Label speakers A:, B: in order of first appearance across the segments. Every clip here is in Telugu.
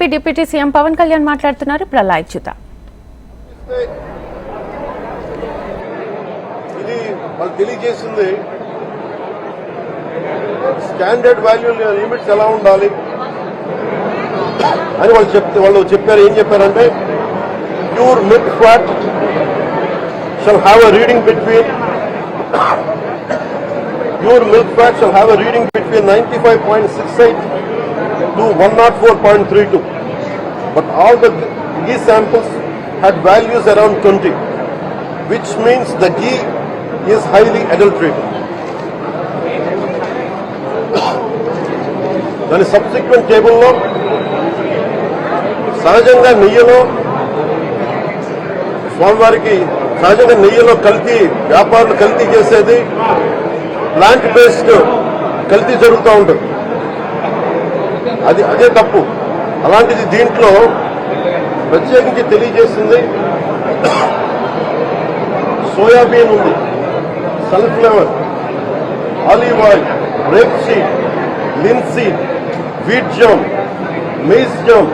A: AP deputy CM Pawan Kalyan మాట్లాడుతున్నారు. ఇప్పుడు అలా చూద్దాం.
B: ఇది వాళ్ళు తెలియజేసింది. స్టాండర్డ్ వాల్యూ లిమిట్స్ ఎలా ఉండాలి? అని వాళ్ళు చెప్తే వాళ్ళు చెప్పారు ఏం చెప్పారంటే pure milk fat shall have a reading between pure milk fat shall have a reading between ninety five point six eight to one not four point three two but all the ghee samples had values around 20 which means the ghee is highly adulterated. దాని సబ్సిక్వెంట్ టేబుల్లో సహజంగా నెయ్యిలో స్వామివారికి సహజంగా నెయ్యిలో కల్తీ వ్యాపారులు కల్తీ చేసేది ప్లాంట్ బేస్డ్ కల్తీ జరుగుతూ ఉంటుంది అది అదే తప్పు. అలాంటిది దీంట్లో ప్రత్యేకించి తెలియజేస్తుంది సోయాబీన్ ఉంది. Sunflower olive oil rape seed linseed wheat germ maize germ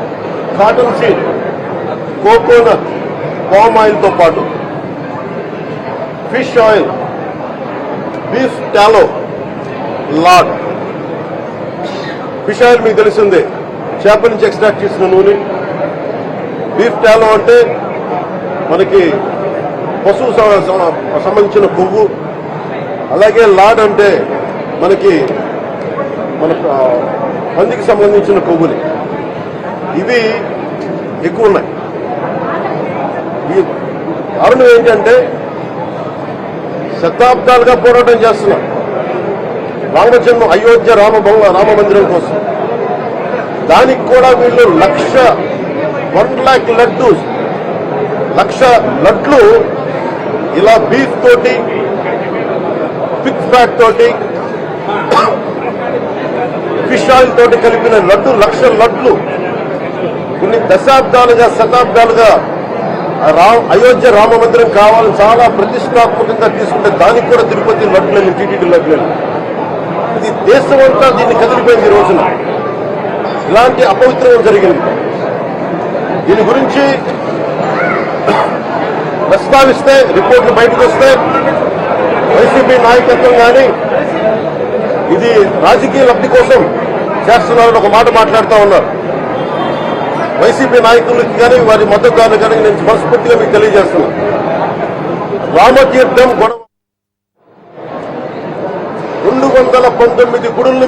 B: cotton seed coconut palm ఆయిల్తో పాటు. Fish oil beef tallow lard. విషయాలు మీకు తెలిసిందే. చేప నుంచి ఎక్స్ట్రాక్ట్ చేసిన నూనె. బీఫ్ టాలో అంటే మనకి పశువు సంబంధించిన కొవ్వు అలాగే లాడ్ అంటే మనకి మన పందికి సంబంధించిన కొవ్వులు ఇవి ఎక్కువ ఉన్నాయి. ఈ కారణం ఏంటంటే శతాబ్దాలుగా పోరాటం చేస్తున్నాం. రామజన్మ అయోధ్య రామ రామ మందిరం కోసం. దానికి కూడా వీళ్ళు లక్ష వన్ లాక్ లడ్డు లక్ష లడ్లు ఇలా బీఫ్ తోటి పిక్ ఫ్యాట్ తోటి ఫిష్ ఆయిల్ తోటి కలిపిన లడ్డు లక్ష లడ్లు. కొన్ని దశాబ్దాలుగా శతాబ్దాలుగా అయోధ్య రామ మందిరం కావాలని చాలా ప్రతిష్టాత్మకంగా తీసుకుంటే దానికి కూడా తిరుపతి లడ్లు టీటీడీ లడ్లు ఇది దేశమంతా దీన్ని కదిలిపోయింది ఈ రోజున. ఇలాంటి అపవిత్రం జరిగింది. దీని గురించి ప్రస్తావిస్తే రిపోర్ట్లు బయటకు వస్తే వైసీపీ నాయకత్వం కానీ ఇది రాజకీయ లబ్ధి కోసం చేస్తున్నారని ఒక మాట మాట్లాడుతూ ఉన్నారు. వైసీపీ నాయకులకి కానీ వారి మద్దతుదారులు కానీ నేను మనస్ఫూర్తిగా మీకు తెలియజేస్తున్నాను రామతీర్థం గొడవ రెండు వందల పంతొమ్మిది గుడుల్ని